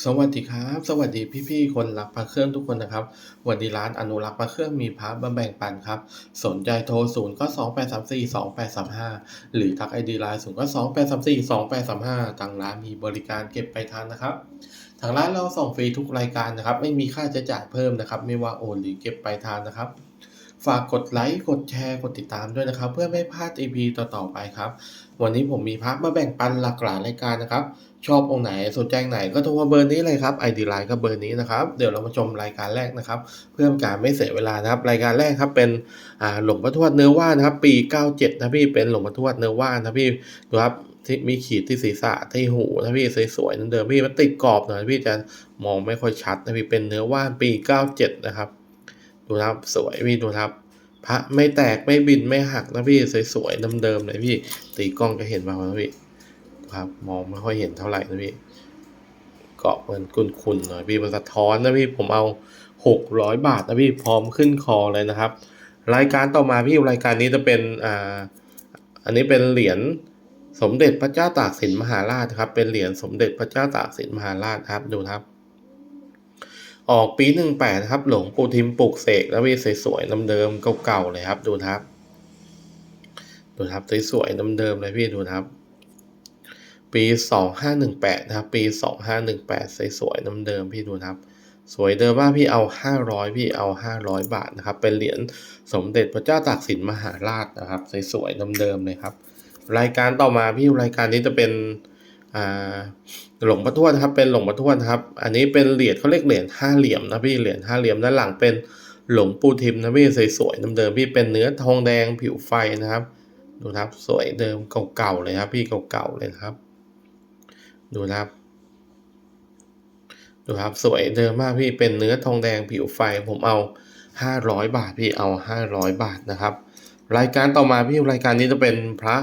สวัสดีครับ สวัสดีพี่ๆคนรักพระเครื่องทุกคนนะครับ วันนี้ร้านอนุรักษ์พระเครื่องมีพระมาแบ่งปันครับ สนใจโทร0ก็2 8 3 4 2 8 3 5หรือทักไอดีไลน์0ก็2 8 3 4 2 8 3 5ทางร้านมีบริการเก็บไปลายทางนะครับทางร้านเราส่งฟรีทุกรายการนะครับ ไม่มีค่าใช้จ่ายเพิ่มนะครับ ไม่ว่าโอนหรือเก็บไปลายทางนะครับ ฝากกดไลค์กดแชร์กดติดตามด้วยนะครับ เพื่อไม่พลาด EP ต่อๆไปครับ วันนี้ผมมีพระมาแบ่งปันหลากหลายรายการนะครับ ชอบองค์ไหนสนใจไหนก็โทรมาเบอร์นี้เลยครับไอดีไลน์ก็เบอร์นี้นะครับ เดี๋ยวเรามาชมรายการแรกนะครับ เพื่อการไม่เสียเวลานะครับ รายการแรกครับเป็นหลวงพ่อทวดเนื้อว่านะครับ ปี 97 นะพี่เป็นหลวงพ่อทวดเนื้อว่านะพี่ดูครับที่มีขีดที่ศีรษะที่หูนะพี่สวยๆนั่นเดิมพี่มันติดกรอบหน่อยพี่จะมองไม่ค่อยชัดนะพี่เป็นเนื้อว่านปี 97 นะครับ ดูนะครับสวยพี่ดูครับพระไม่แตกไม่บินไม่หักนะพี่สวยๆเดิมๆเลยพี่ตีกล้องก็เห็นมาแล้วพี่ ครับมองไม่ค่อยเห็นเท่าไหร่นะพี่ เกาะมันคุนๆหน่อยพี่มันสะท้อนนะพี่ผมเอาหกร้อยบาทนะพี่พร้อมขึ้นคอเลยนะครับ รายการต่อมาพี่รายการนี้จะเป็นอ่าอันนี้เป็นเหรียญสมเด็จพระเจ้าตากสินมหาราชครับ เป็นเหรียญสมเด็จพระเจ้าตากสินมหาราชครับดูครับ ออกปีหนึ่งแปดครับ หลวงปู่ทิมปลูกเสกแล้วพี่สวยๆเดิมๆเก่าๆเลยครับ ดูครับ ดูครับสวยๆเดิมๆเลยพี่ดูครับ ปีสองห้าหนึ่งแปดนะครับ ปีสองห้าหนึ่งแปดสวยๆเดิมพี่ดูนะครับ สวยเดิมมาพี่เอาห้าร้อยพี่เอาห้าร้อยบาทนะครับ เป็นเหรียญสมเด็จพระเจ้าตากสินมหาราชนะครับ สวยๆเดิมเลยครับ รายการต่อมาพี่รายการนี้จะเป็นอ่าหลงพ่อทวดนะครับ เป็นหลงพ่อทวดนะครับ อันนี้เป็นเหรียญเขาเรียกเหรียญห้าเหลี่ยมนะพี่ เหรียญห้าเหลี่ยมด้านหลังเป็นหลงปูทิมนะพี่สวยๆเดิมๆพี่เป็นเนื้อทองแดงผิวไฟนะครับ ดูนะครับสวยเดิมเก่าๆเลยครับพี่เก่าๆเลยครับ ดูนะครับ ดูครับ สวยเดิมมากพี่เป็นเนื้อทองแดงผิวไฟผมเอาห้าร้อยบาทพี่เอาห้าร้อยบาทนะครับ รายการต่อมาพี่รายการนี้จะเป็นพระ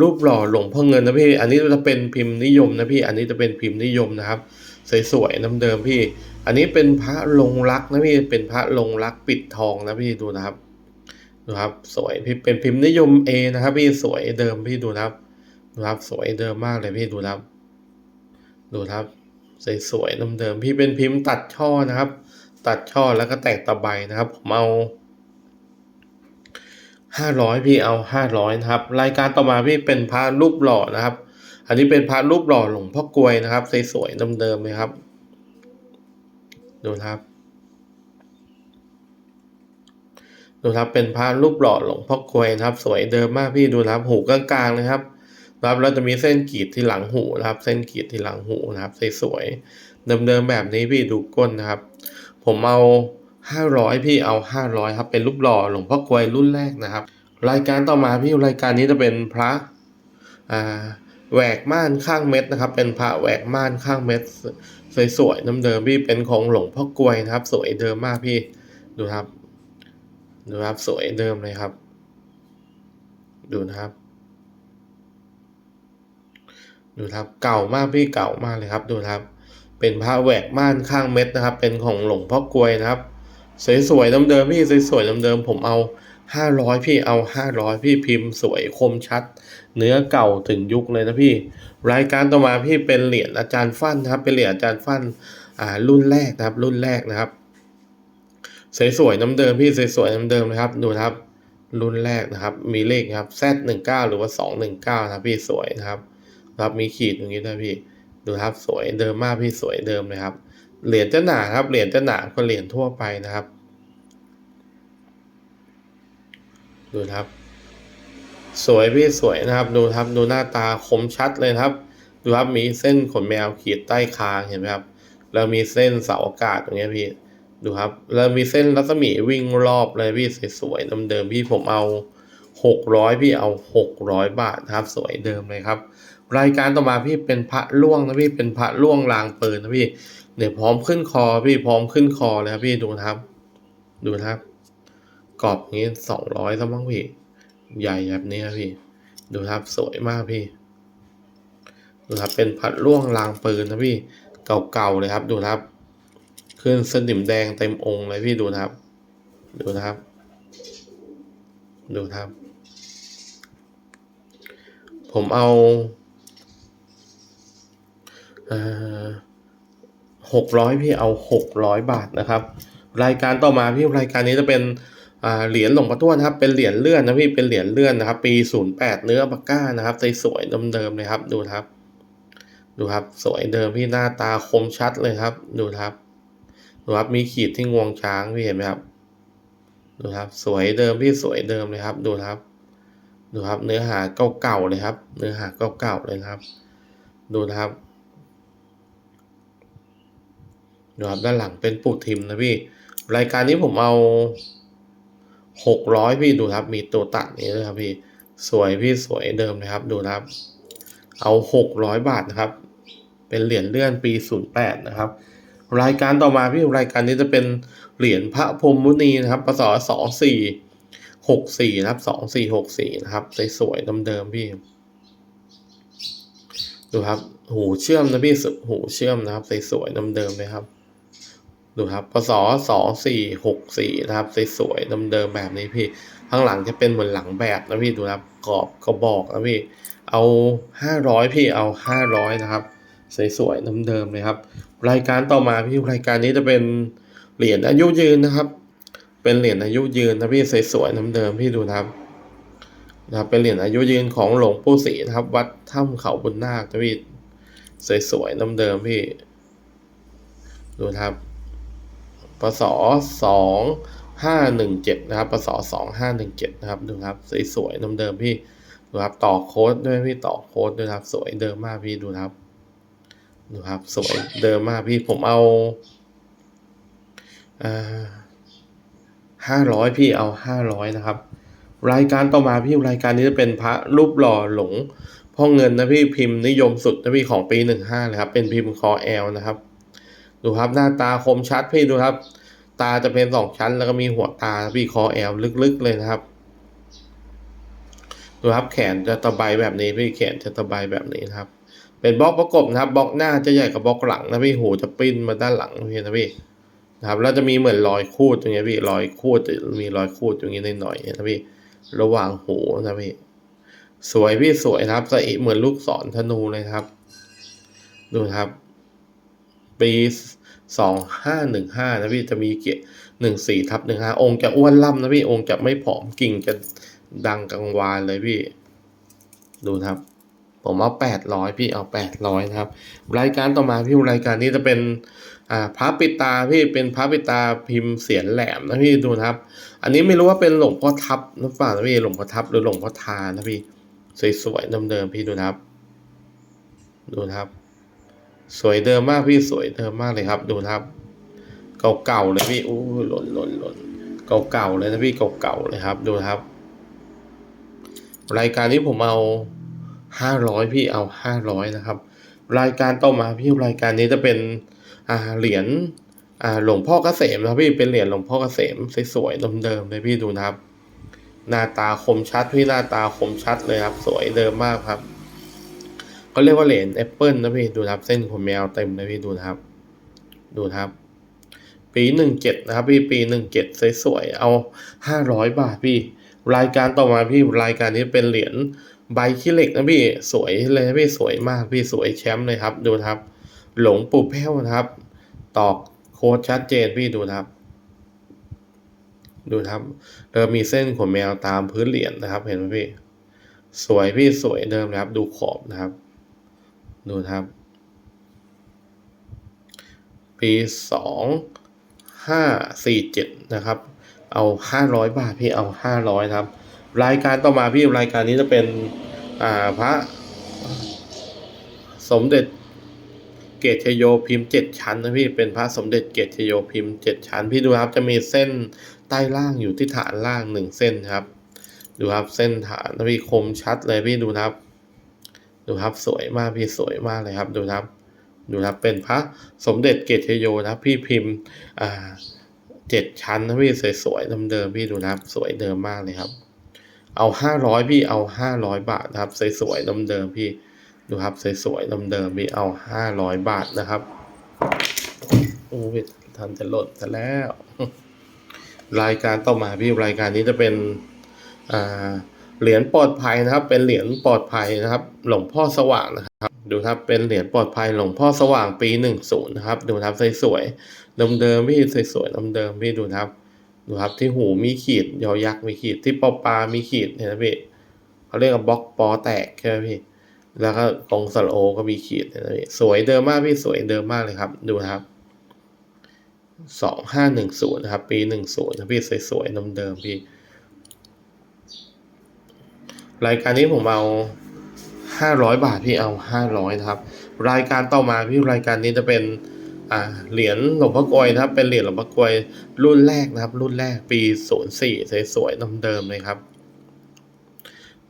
รูปหล่อหลวงพ่อเงินนะพี่ อันนี้จะเป็นพิมพ์นิยมนะพี่ อันนี้จะเป็นพิมพ์นิยมนะครับสวยๆน้ำเดิมพี่ อันนี้เป็นพระลงรักนะพี่ เป็นพระลงรักปิดทองนะพี่ดูนะครับ ดูครับ สวยพี่เป็นพิมพ์นิยม A นะครับพี่สวยเดิมพี่ดูนะครับดูครับ สวยเดิมมากเลยพี่ดูนะครับ ดูครับสวยๆน้ำเดิมพี่เป็นพิมพ์ตัดช่อนะครับ ตัดช่อแล้วก็แตกตะไบนะครับผมเอาห้าร้อยพี่เอาห้าร้อยนะครับ รายการต่อมาพี่เป็นพระรูปหล่อนะครับ อันนี้เป็นพระรูปหล่อหลวงพ่อกลวยนะครับสวยๆเดิมๆเลยครับ ดูครับดูครับเป็นพระรูปหล่อหลวงพ่อกลวยนะครับ สวยเดิมมากพี่ดูครับหูกลางๆเลยครับ นะครับแล้วจะมีเส้นกีดที่หลังหูนะครับ เส้นกีดที่หลังหูนะครับสวยๆเดิมๆแบบนี้พี่ดูก้นนะครับ ผมเอาห้าร้อยพี่เอาห้าร้อยครับเป็นรูปหล่อหลวงพ่อกลวยรุ่นแรกนะครับ รายการต่อมาพี่รายการนี้จะเป็นพระอ่าแหวกม่านข้างเม็ดนะครับ เป็นพระแหวกม่านข้างเม็ดสวยๆน้ำเดิมพี่เป็นของหลวงพ่อกลวยนะครับ สวยเดิมมากพี่ดูครับ ดูครับสวยเดิมเลยครับ ดูนะครับ ดูครับเก่ามากพี่เก่ามากเลยครับดูครับ เป็นพระแหวกม่านข้างเม็ดนะครับ เป็นของหลวงพ่อกลวยนะครับ สวยๆเดิมๆพี่สวยๆเดิมๆผมเอาห้าร้อยพี่เอาห้าร้อยพี่พิมพ์สวยคมชัด เนื้อเก่าถึงยุคเลยนะพี่ รายการต่อมาพี่เป็นเหรียญอาจารย์ฟั่นนะครับ เป็นเหรียญอาจารย์ฟั่นอ่ารุ่นแรกนะครับ รุ่นแรกนะครับสวยๆน้ำเดิมพี่สวยๆน้ำเดิมนะครับ ดูครับ รุ่นแรกนะครับ มีเลขครับ Z หนึ่งเก้าหรือว่าสองหนึ่งเก้านะครับพี่สวยนะครับ ครับมีขีดตรงนี้ด้วยพี่ ดูครับสวยเดิมมากพี่สวยเดิมเลยครับ เหรียญจะหนาครับเหรียญจะหนากว่าเหรียญทั่วไปนะครับ ดูครับ สวยพี่สวยนะครับ ดูครับดูหน้าตาคมชัดเลยครับ ดูครับมีเส้นขนแมวขีดใต้คางเห็นไหมครับแล้วมีเส้นเสาอากาศตรงนี้พี่ดูครับแล้วมีเส้นรัศมีวิ่งรอบเลยพี่สวยๆเดิมๆพี่ผมเอาหกร้อยพี่เอาหกร้อยบาทนะครับ สวยเดิมเลยครับ รายการต่อมาพี่เป็นพระล่วงนะพี่เป็นพระล่วงลางปืนนะพี่เนี่ยพร้อมขึ้นคอพี่พร้อมขึ้นคอเลยครับพี่ดูนะครับ ดูนะครับกรอบนี้สองร้อยซะมั้งพี่ ใหญ่แบบนี้ครับพี่ ดูครับสวยมากพี่ ดูครับเป็นพัดล่วงลางปืนนะพี่ เก่าๆเลยครับ ดูนะครับขึ้นสนิมแดงเต็มองค์เลยพี่ดูนะครับ ดูนะครับ ดูนะครับ ผมเอา หกร้อยพี่เอาหกร้อยบาทนะครับ รายการต่อมาพี่รายการนี้จะเป็นเหรียญหลวงพ่อทวนะครับเป็นเหรียญเลื่อนนะพี่เป็นเหรียญเลื่อนนะครับ ปีศูนย์แปดเนื้อปากก้านะครับสวยๆเดิมๆเลยครับ ดูครับ ดูครับ สวยเดิมพี่หน้าตาคมชัดเลยครับ ดูครับดูครับมีขีดที่งวงช้างพี่เห็นไหมครับ ดูครับ สวยเดิมพี่สวยเดิมเลยครับ ดูครับ ดูครับ เนื้อหาเก่าๆเลยครับ เนื้อหาเก่าๆเลยครับ ดูนะครับ ดูครับด้านหลังเป็นปูทิมนะพี่ รายการนี้ผมเอาหกร้อยพี่ดูครับ มีตัวตัดนี้ด้วยครับพี่ สวยพี่สวยเดิมนะครับ ดูนะครับ เอาหกร้อยบาทนะครับ เป็นเหรียญเลื่อนปีศูนย์แปดนะครับ รายการต่อมาพี่รายการนี้จะเป็นเหรียญพระพรหมมุนีนะครับปศสองสี่หกสี่นะครับสองสี่หกสี่นะครับสวยๆเดิมๆพี่ ดูครับ หูเชื่อมนะพี่หูเชื่อมนะครับสวยๆเดิมๆเลยครับ ดูครับพศสองสี่หกสี่นะครับสวยๆเดิมๆแบบนี้พี่ข้างหลังจะเป็นเหมือนหลังแบบนะพี่ดูครับกรอบกระบอกนะพี่เอาห้าร้อยพี่เอาห้าร้อยนะครับสวยๆเดิมๆเลยครับ รายการต่อมาพี่รายการนี้จะเป็นเหรียญอายุยืนนะครับ เป็นเหรียญอายุยืนนะพี่สวยๆเดิมๆพี่ดูนะครับนะครับเป็นเหรียญอายุยืนของหลวงปู่ศรีนะครับ วัดถ้ำเขาบุญนาคนะพี่สวยๆเดิมๆพี่ ดูครับ ปศสองห้าหนึ่งเจ็ดนะครับปศสองห้าหนึ่งเจ็ดนะครับดูครับสวยๆเดิมๆพี่ดูครับต่อโค้ดด้วยพี่ต่อโค้ดด้วยครับ สวยเดิมมากพี่ดูครับดูครับ สวยเดิมมากพี่ผมเอาอ่าห้าร้อยพี่เอาห้าร้อยนะครับ รายการต่อมาพี่รายการนี้จะเป็นพระรูปหล่อหลงพ่อเงินนะพี่พิมพ์นิยมสุดนะพี่ของปีหนึ่งห้าเลยครับเป็นพิมพ์คอแอลนะครับ ดูครับหน้าตาคมชัดพี่ดูครับ ตาจะเป็นสองชั้น แล้วก็มีหัวตาพี่คอแอลลึกๆเลยนะครับ ดูครับแขนจะตะไบแบบนี้พี่แขนจะตะไบแบบนี้นะครับ เป็นบล็อกประกบนะครับบล็อกหน้าจะใหญ่กว่าบล็อกหลังนะพี่หูจะปิ้นมาด้านหลังพี่นะพี่นะครับแล้วจะมีเหมือนรอยคูดตรงนี้พี่รอยคูดจะมีรอยคูดตรงนี้หน่อยๆนะพี่ระหว่างหูนะพี่สวยพี่สวยนะครับสะอิเหมือนลูกศรธนูเลยครับ ดูครับ ปีสองห้าหนึ่งห้านะพี่จะมีเกียร์หนึ่งสี่ทับหนึ่งห้าองค์จะอ้วนล่ำนะพี่องค์จะไม่ผอมกิ่งจะดังกังวานเลยพี่ ดูครับ ผมเอาแปดร้อยพี่เอาแปดร้อยนะครับ รายการต่อมาพี่รายการนี้จะเป็นอ่าพระปิตาพี่เป็นพระปิตาพิมพ์เสียนแหลมนะพี่ดูครับ อันนี้ไม่รู้ว่าเป็นหลวงพ่อทับหรือเปล่านะพี่หลวงพ่อทับหรือหลวงพ่อทานะพี่สวยๆเดิมๆพี่ดูครับ ดูครับ สวยเดิมมากพี่สวยเดิมมากเลยครับ ดูครับ เก่าๆเลยพี่โอ้หล่นหล่นหล่นเก่าๆเลยนะพี่เก่าๆเลยครับ ดูครับ รายการนี้ผมเอาห้าร้อยพี่เอาห้าร้อยนะครับ รายการต่อมาพี่รายการนี้จะเป็นอ่าเหรียญอ่าหลวงพ่อเกษมนะพี่เป็นเหรียญหลวงพ่อเกษมสวยๆเดิมๆเลยพี่ดูนะครับ หน้าตาคมชัดพี่หน้าตาคมชัดเลยครับ สวยเดิมมากครับ เขาเรียกว่าเหรียญแอปเปิลนะพี่ดูนะครับ เส้นขนแมวเต็มเลยพี่ดูนะครับ ดูนะครับ ปีหนึ่งเจ็ดนะครับ พี่ปีหนึ่งเจ็ดสวยๆเอาห้าร้อยบาทพี่ รายการต่อมาพี่รายการนี้เป็นเหรียญใบขี้เหล็กนะพี่สวยเลยพี่สวยมากพี่สวยแชมป์เลยครับ ดูนะครับ หลงปู่แพ้วนะครับ ตอกโค้ดชัดเจนพี่ดูนะครับ ดูนะครับเริ่มมีเส้นขนแมวตามพื้นเหรียญนะครับ เห็นไหมพี่ สวยพี่สวยเดิมนะครับ ดูขอบนะครับ ดูครับ ปีสองห้าสี่เจ็ดนะครับ เอาห้าร้อยบาทพี่เอาห้าร้อยครับ รายการต่อมาพี่รายการนี้จะเป็นอ่าพระสมเด็จเกตชโยพิมพ์เจ็ดชั้นนะพี่เป็นพระสมเด็จเกตชโยพิมพ์เจ็ดชั้น พี่ดูครับจะมีเส้นใต้ล่างอยู่ที่ฐานล่างหนึ่งเส้นครับ ดูครับเส้นฐานนะพี่คมชัดเลยพี่ดูครับ ดูครับสวยมากพี่สวยมากเลยครับ ดูครับ ดูครับเป็นพระสมเด็จเกตชโยนะพี่พิมพ์อ่าเจ็ดชั้นนะพี่สวยๆเดิมๆพี่ดูนะครับ สวยเดิมมากเลยครับ เอาห้าร้อยพี่เอาห้าร้อยบาทนะครับสวยๆเดิมๆพี่ดูครับสวยๆเดิมๆพี่เอาห้าร้อยบาทนะครับโอ้ยทันจะหล่นซะแล้ว รายการต่อมาพี่รายการนี้จะเป็นอ่า เหรียญปลอดภัยนะครับ เป็นเหรียญปลอดภัยนะครับ หลวงพ่อสว่างนะครับ ดูครับเป็นเหรียญปลอดภัยหลวงพ่อสว่างปีหนึ่งศูนย์นะครับ ดูครับสวยๆเดิมๆพี่สวยๆเดิมๆพี่ดูครับ ดูครับที่หูมีขีดยอยักษ์มีขีดที่ปอปลามีขีดเห็นไหมพี่เขาเรียกว่าบล็อกปอแตกใช่ไหมพี่แล้วก็ตรงสระโอก็มีขีดเห็นไหมพี่สวยเดิมมากพี่สวยเดิมมากเลยครับ ดูครับสองห้าหนึ่งศูนย์นะครับ ปีหนึ่งศูนย์นะพี่สวยๆเดิมๆพี่ รายการนี้ผมเอาห้าร้อยบาทพี่เอาห้าร้อยนะครับ รายการต่อมาพี่รายการนี้จะเป็นอ่าเหรียญหลวงพ่อกลวยนะครับ เป็นเหรียญหลวงพ่อกลวยรุ่นแรกนะครับ รุ่นแรกปีศูนย์สี่สวยๆเดิมๆเลยครับ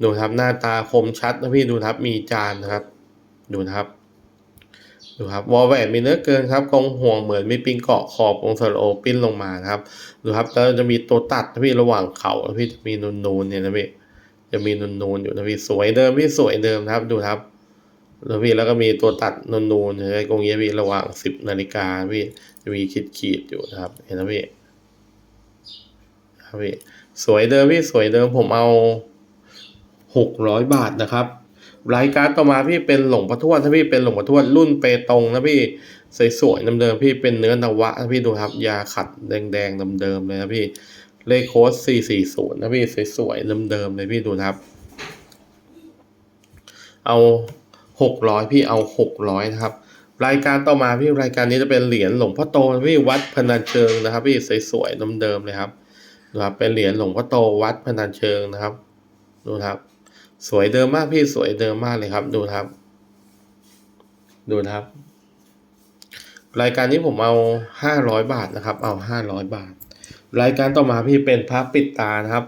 ดูนะครับหน้าตาคมชัดนะพี่ดูนะครับมีจานนะครับ ดูนะครับ ดูครับวอลแหวนมีเนื้อเกินครับกองห่วงเหมือนมีปิงเกาะขอบองสโลโอปิ้นลงมานะครับ ดูครับแล้วจะมีตัวตัดนะพี่ระหว่างเขาพี่จะมีนูนๆเนี่ยนะพี่ จะมีนูนๆอยู่นะพี่สวยเดิมพี่สวยเดิมครับดูครับแล้วพี่แล้วก็มีตัวตัดนูนๆในกรงเงี้ยพี่ระหว่างสิบนาฬิกาพี่จะมีขีดๆอยู่นะครับ เห็นนะพี่ครับพี่สวยเดิมพี่สวยเดิมผมเอาหกร้อยบาทนะครับรายการต่อมาพี่เป็นหลงพระทวดถ้าพี่เป็นหลงพระทวดรุ่นเปตงนะพี่สวยๆเดิมๆพี่เป็นเนื้อนวะนะพี่ดูครับยาขัดแดงๆเดิมๆเลยนะพี่ เลขโค้ด440นะพี่สวยๆเดิมๆเลยพี่ดูนะครับ เอาหกร้อยพี่เอาหกร้อยนะครับ รายการต่อมาพี่รายการนี้จะเป็นเหรียญหลวงพ่อโตพี่วัดพนัญเชิงนะครับ พี่สวยๆเดิมๆเลยครับดูครับเป็นเหรียญหลวงพ่อโตวัดพนัญเชิงนะครับ ดูนะครับ สวยเดิมมากพี่สวยเดิมมากเลยครับ ดูนะครับ ดูนะครับ รายการนี้ผมเอาห้าร้อยบาทนะครับ เอาห้าร้อยบาท รายการต่อมาพี่เป็นพระปิดตานะครับ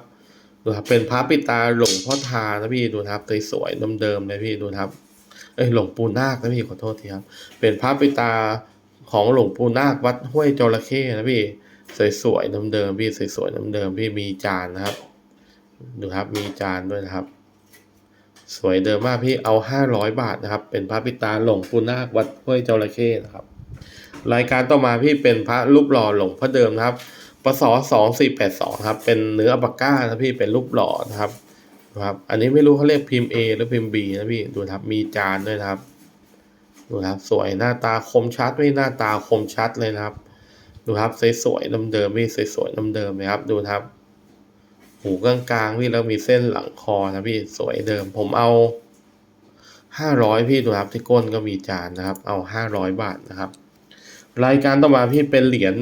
ดูครับเป็นพระปิดตาหลวงพ่อทานะพี่ดูครับสวยๆเดิมๆเลยพี่ดูครับเอ้ยหลวงปู่นาคนะพี่ขอโทษทีครับ เป็นพระปิดตาของหลวงปู่นาควัดห้วยจระเข้นะพี่สวยๆเดิมๆพี่สวยๆเดิมๆพี่มีจานนะครับ ดูครับมีจานด้วยนะครับ สวยเดิมมากพี่เอาห้าร้อยบาทนะครับ เป็นพระปิดตาหลวงปู่นาควัดห้วยจระเข้นะครับ รายการต่อมาพี่เป็นพระรูปหล่อหลวงพ่อเดิมนะครับ ปศสองสี่แปดสองครับ เป็นเนื้ออัปาก้านะพี่เป็นรูปหล่อนะครับนะครับ อันนี้ไม่รู้เขาเรียกพิมพ์ A หรือพิมพ์ B นะพี่ดูครับมีจานด้วยนะครับดูครับสวยหน้าตาคมชัดไม่หน้าตาคมชัดเลยนะครับ ดูครับสวยๆเดิมๆพี่สวยๆเดิมๆเลยครับดูครับหูกลางๆพี่แล้วมีเส้นหลังคอนะพี่สวยเดิม ผมเอาห้าร้อยพี่ดูครับที่ก้นก็มีจานนะครับ เอาห้าร้อยบาทนะครับ รายการต่อมาพี่เป็นเหรียญ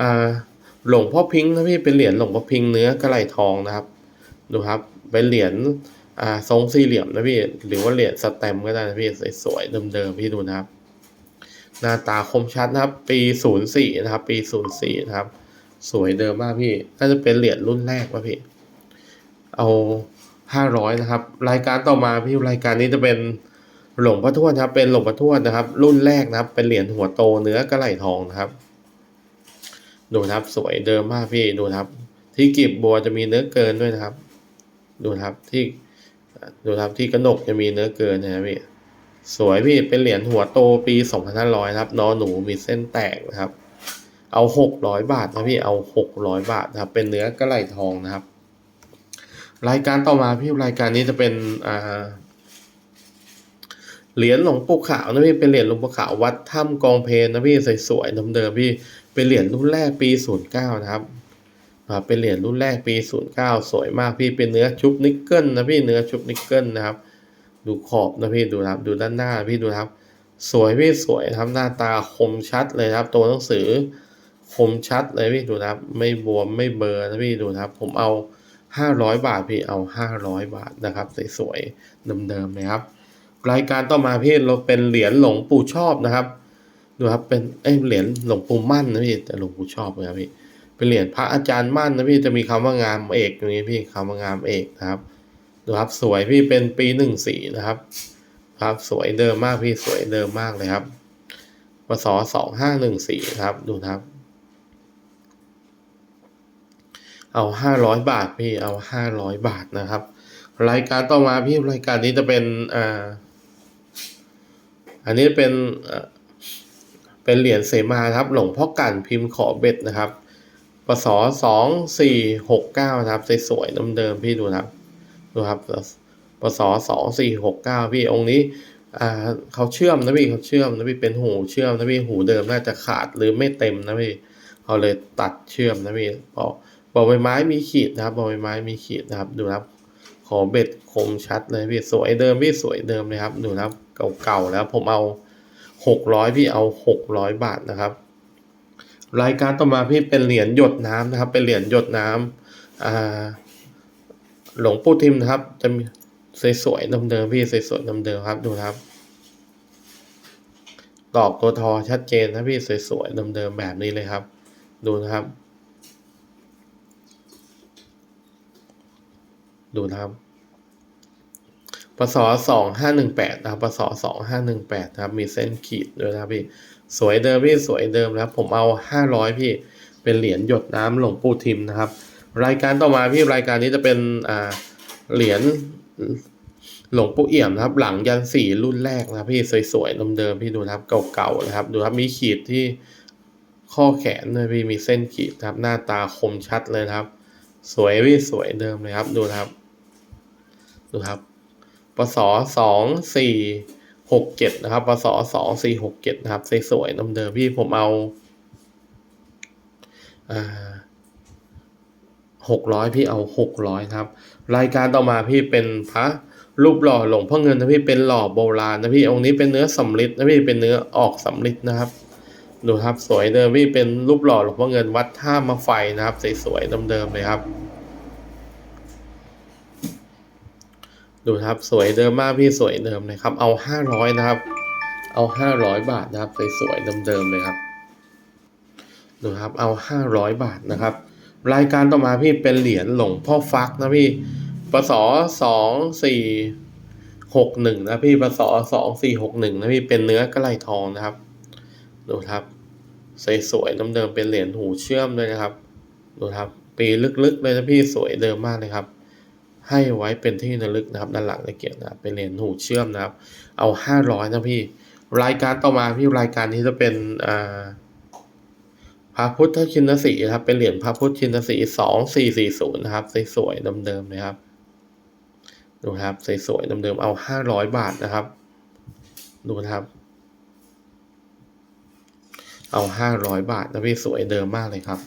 อ่า หลวงพ่อพิงค์นะพี่เป็นเหรียญหลวงพ่อพิงค์เนื้อกระไหลทองนะครับ ดูครับ เป็นเหรียญอ่าทรงสี่เหลี่ยมนะพี่หรือว่าเหรียญสแตมก็ได้นะพี่สวยๆเดิมๆพี่ดูนะครับ หน้าตาคมชัดนะครับ ปีศูนย์สี่นะครับ ปีศูนย์สี่นะครับ สวยเดิมมากพี่น่าจะเป็นเหรียญรุ่นแรกวะพี่ เอาห้าร้อยนะครับ รายการต่อมาพี่รายการนี้จะเป็นหลวงพ่อทวดครับ เป็นหลวงพ่อทวดนะครับ รุ่นแรกนะครับ เป็นเหรียญหัวโตเนื้อกระไหลทองนะครับ ดูครับสวยเดิมมากพี่ดูครับ ที่กีบบัวจะมีเนื้อเกินด้วยนะครับ ดูครับที่ดูครับที่กระหนกจะมีเนื้อเกินนะครับพี่สวยพี่เป็นเหรียญหัวโตปีสองพันห้าร้อยครับนอหนูมีเส้นแตกนะครับ เอาหกร้อยบาทนะพี่เอาหกร้อยบาทนะครับ เป็นเนื้อกระไหลทองนะครับ รายการต่อมาพี่รายการนี้จะเป็นอ่า เหรียญหลวงปู่ขาวนะพี่เป็นเหรียญหลวงปู่ขาววัดถ้ำกองเพลนะพี่สวยๆเดิมๆพี่เป็นเหรียญรุ่นแรกปีศูนย์เก้านะครับเป็นเหรียญรุ่นแรกปีศูนย์เก้าสวยมากพี่เป็นเนื้อชุบนิกเกิลนะพี่เนื้อชุบนิกเกิลนะครับ ดูขอบนะพี่ดูครับดูด้านหน้าพี่ดูครับ สวยพี่สวยครับหน้าตาคมชัดเลยครับ ตัวหนังสือคมชัดเลยพี่ดูครับ ไม่บวมไม่เบลอนะพี่ดูครับ ผมเอาห้าร้อยบาทพี่เอาห้าร้อยบาทนะครับสวยๆเดิมๆเลยครับ รายการต่อมาพี่เราเป็นเหรียญหลวงปู่ชอบนะครับดูครับเป็นเอ้เหรียญหลวงปู่มั่นนะพี่แต่หลวงปู่ชอบเลยครับพี่เป็นเหรียญพระอาจารย์มั่นนะพี่จะมีคำว่างามเอกตรงนี้พี่คำว่างามเอกนะครับดูครับสวยพี่เป็นปีหนึ่งสี่นะครับ ครับสวยเดิมมากพี่สวยเดิมมากเลยครับปศสองห้าหนึ่งสี่ครับดูครับ เอาห้าร้อยบาทพี่เอาห้าร้อยบาทนะครับ รายการต่อมาพี่รายการนี้จะเป็นอ่า อันนี้เป็นเป็นเหรียญเสมาครับ หลวงพ่อกันพิมพ์ขอเบ็ดนะครับปศสองสี่หกเก้านะครับสวยๆเดิมๆพี่ดูนะครับดูครับปศสองสี่หกเก้าพี่องค์นี้อ่าเขาเชื่อมนะพี่เขาเชื่อมนะพี่เป็นหูเชื่อมนะพี่หูเดิมน่าจะขาดหรือไม่เต็มนะพี่เขาเลยตัดเชื่อมนะพี่บอกบอกใบไม้มีขีดนะครับบอกใบไม้มีขีดนะครับดูครับขอเบ็ดคมชัดเลยพี่สวยเดิมพี่สวยเดิมเลยครับดูครับ เก่าๆแล้วผมเอาหกร้อยพี่เอาหกร้อยบาทนะครับ รายการต่อมาพี่เป็นเหรียญหยดน้ำนะครับ เป็นเหรียญหยดน้ำอ่าหลวงปู่ทิมนะครับ จะมีสวยๆเดิมๆพี่สวยๆเดิมๆครับดูครับตอกตัวทอชัดเจนนะพี่สวยๆเดิมๆแบบนี้เลยครับ ดูนะครับ ดูนะครับ ปศสองห้าหนึ่งแปดนะครับปศสองห้าหนึ่งแปดนะครับมีเส้นขีดด้วยนะครับพี่สวยเดิมพี่สวยเดิมนะครับผมเอาห้าร้อยพี่เป็นเหรียญหยดน้ำหลวงปู่ทิมนะครับ รายการต่อมาพี่รายการนี้จะเป็นอ่าเหรียญหลวงปู่เอี่ยมนะครับ หลังยันสี่รุ่นแรกนะพี่สวยๆเดิมๆพี่ดูนะครับเก่าๆนะครับ ดูครับมีขีดที่ข้อแขนด้วยพี่มีเส้นขีดนะครับ หน้าตาคมชัดเลยครับ สวยพี่สวยเดิมเลยครับ ดูนะครับ ดูครับ ปศสองสี่หกเจ็ดนะครับปศสองสี่หกเจ็ดนะครับสวยๆเดิมๆพี่ผมเอาอ่าหกร้อยพี่เอาหกร้อยครับ รายการต่อมาพี่เป็นพระรูปหล่อหลวงพ่อเงินนะพี่เป็นหล่อโบราณนะพี่องค์นี้เป็นเนื้อสำริดนะพี่เป็นเนื้อออกสำริดนะครับ ดูครับสวยเดิมพี่เป็นรูปหล่อหลวงพ่อเงินวัดท่ามาไฟนะครับสวยๆเดิมๆเลยครับ ดูครับสวยเดิมมากพี่สวยเดิมเลยครับ เอาห้าร้อยนะครับ เอาห้าร้อยบาทนะครับสวยๆเดิมๆเลยครับดูครับเอาห้าร้อยบาทนะครับ รายการต่อมาพี่เป็นเหรียญหลวงพ่อฟักนะพี่ปศสองสี่หกหนึ่งนะพี่ปศสองสี่หกหนึ่งนะพี่เป็นเนื้อกระไหลทองนะครับดูครับสวยๆเดิมๆเป็นเหรียญหูเชื่อมเลยนะครับดูครับ ปีลึกๆเลยนะพี่สวยเดิมมากเลยครับ ให้ไว้เป็นที่ระลึกนะครับด้านหลังตะเกียบนะเป็นเหรียญหูเชื่อมนะครับ เอาห้าร้อยนะพี่ รายการต่อมาพี่รายการนี้จะเป็นอ่าพระพุทธชินสีนะครับเป็นเหรียญพระพุทธชินสีสองสี่สี่ศูนย์นะครับสวยๆเดิมๆเลยครับดูครับสวยๆเดิมๆเอาห้าร้อยบาทนะครับ ดูนะครับ เอาห้าร้อยบาทนะพี่สวยเดิมมากเลยครับ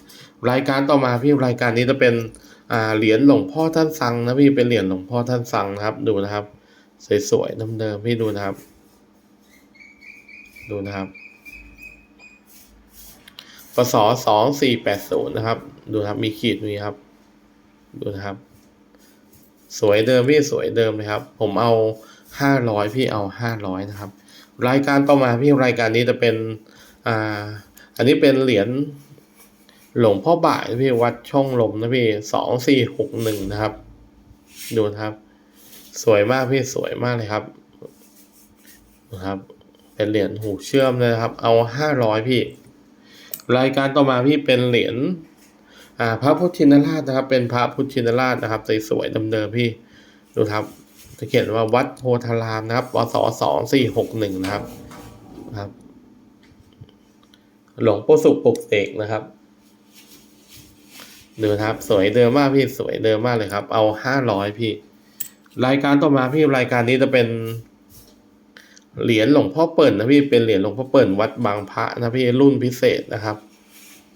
รายการต่อมาพี่รายการนี้จะเป็น อ่าเหรียญหลวงพ่อท่านสังนะพี่เป็นเหรียญหลวงพ่อท่านสังนะครับ ดูนะครับ สวยๆเดิมๆพี่ดูนะครับ ดูนะครับปศสองสี่แปดศูนย์นะครับ ดูนะครับมีขีดมีครับ ดูนะครับ สวยเดิมพี่สวยเดิมเลยครับ ผมเอาห้าร้อยพี่เอาห้าร้อยนะครับ รายการต่อมาพี่รายการนี้จะเป็นอ่าอันนี้เป็นเหรียญ หลวงพ่อบ่ายนะพี่วัดช่องลมนะพี่สองสี่หกหนึ่งนะครับ ดูนะครับ สวยมากพี่สวยมากเลยครับนะครับ เป็นเหรียญหูเชื่อมเลยนะครับ เอาห้าร้อยพี่ รายการต่อมาพี่เป็นเหรียญอ่าพระพุทธชินราชนะครับ เป็นพระพุทธชินราชนะครับสวยๆเดิมๆพี่ ดูครับ จะเขียนว่าวัดโพธารามนะครับวศสองสี่หกหนึ่งนะครับนะครับ หลวงปู่สุขปลุกเสกนะครับ ดูครับ สวยเดิมมากพี่สวยเดิมมากเลยครับ เอาห้าร้อยพี่ รายการต่อมาพี่รายการนี้จะเป็น เหรียญหลวงพ่อเปิ่นนะพี่เป็นเหรียญหลวงพ่อเปิ่นวัดบางพระนะพี่รุ่นพิเศษนะครับ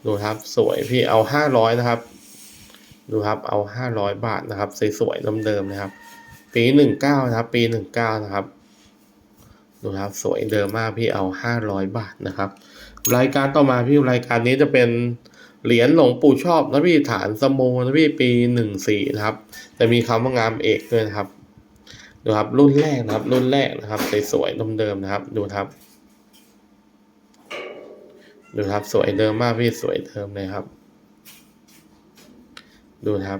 ดูครับ สวยพี่เอาห้าร้อยนะครับ ดูครับเอาห้าร้อยบาทนะครับสวยๆเดิมๆนะครับ ปีหนึ่งเก้านะครับ ปีหนึ่งเก้านะครับดูครับสวยเดิมมากพี่เอาห้าร้อยบาทนะครับ รายการต่อมาพี่รายการนี้จะเป็น เหรียญหลวงปู่ชอบนะพี่ฐานสโมนะพี่ปีหนึ่งสี่นะครับ จะมีคำว่างามเอกด้วยนะครับ ดูครับรุ่นแรกนะครับ รุ่นแรกนะครับสวยๆเดิมๆนะครับ ดูครับ ดูครับสวยเดิมมากพี่สวยเดิมเลยครับ ดูครับ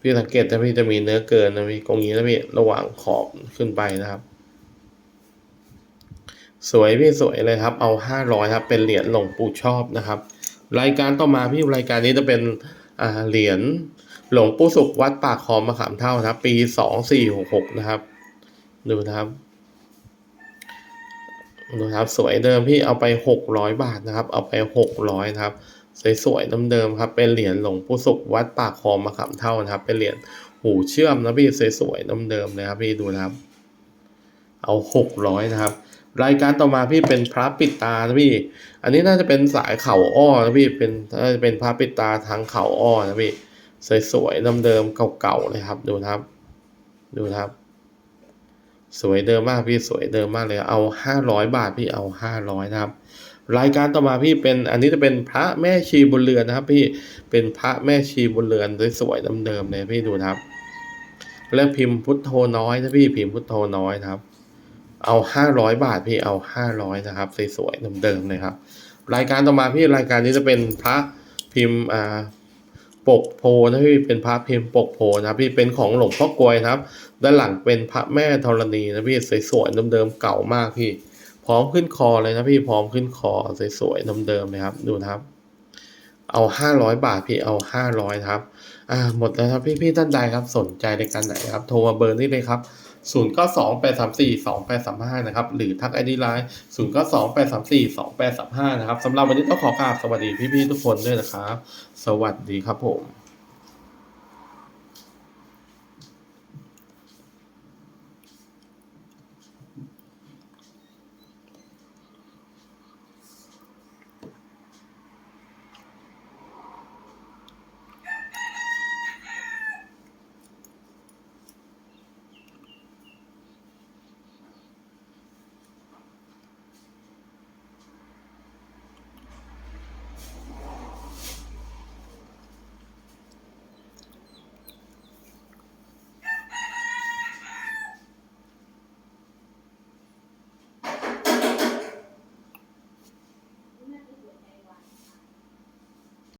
พี่สังเกตนะพี่จะมีเนื้อเกินนะพี่ตรงนี้นะพี่ระหว่างขอบขึ้นไปนะครับ สวยพี่สวยเลยครับ เอาห้าร้อยครับ เป็นเหรียญหลวงปู่ชอบนะครับ รายการต่อมาพี่รายการนี้จะเป็นอ่าเหรียญหลวงปู่สุขวัดปากคลองมะขามเท่านะครับ ปีสองสี่หกหกนะครับ ดูนะครับดูครับสวยเดิมพี่เอาไปหกร้อยบาทนะครับ เอาไปหกร้อยนะครับ สวยๆเดิมๆครับ เป็นเหรียญหลวงปู่สุขวัดปากคลองมะขามเท่านะครับ เป็นเหรียญหูเชื่อมนะพี่สวยๆเดิมๆเลยครับพี่ดูนะครับ เอาหกร้อยนะครับ รายการต่อมาพี่เป็นพระปิดตานะพี่ อันนี้น่าจะเป็นสายเข่าอ้อนะพี่ เป็นน่าจะเป็นพระปิดตาทางเข่าอ้อนะพี่ สวยๆเดิมๆเก่าๆเลยครับ ดูครับ ดูครับ สวยเดิมมากพี่ สวยเดิมมากเลย เอาห้าร้อยบาทพี่ เอาห้าร้อยนะครับ รายการต่อมาพี่เป็น อันนี้จะเป็นพระแม่ชีบนเรือนนะครับ พี่ เป็นพระแม่ชีบนเรือนสวยๆเดิมๆเลยพี่ดูครับ แล้วพิมพ์พุทโธน้อยนะพี่ พิมพ์พุทโธน้อยนะครับ เอาห้าร้อยบาทพี่เอาห้าร้อยนะครับสวยๆเดิมๆเลยครับ รายการต่อมาพี่รายการนี้จะเป็นพระพิมพ์อ่าปกโพนะพี่เป็นพระพิมพ์ปกโพนะพี่เป็นของหลวงพ่อกลวยครับ ด้านหลังเป็นพระแม่ธรณีนะพี่สวยๆเดิมๆเก่ามากพี่ พร้อมขึ้นคอเลยนะพี่พร้อมขึ้นคอสวยๆเดิมๆเลยครับ ดูนะครับ เอาห้าร้อยบาทพี่เอาห้าร้อยครับ อ่าหมดแล้วครับพี่พี่ท่านใดครับสนใจในการไหนครับ โทรมาเบอร์นี้เลยครับ 0 9 2 8 3 4 2 8 3 5 นะครับ หรือทักไอดีไลน์0 9 2 8 3 4 2 8 3 5 นะครับสำหรับวันนี้ต้องขอกราบสวัสดีพี่ๆทุกคนด้วยนะครับ สวัสดีครับผม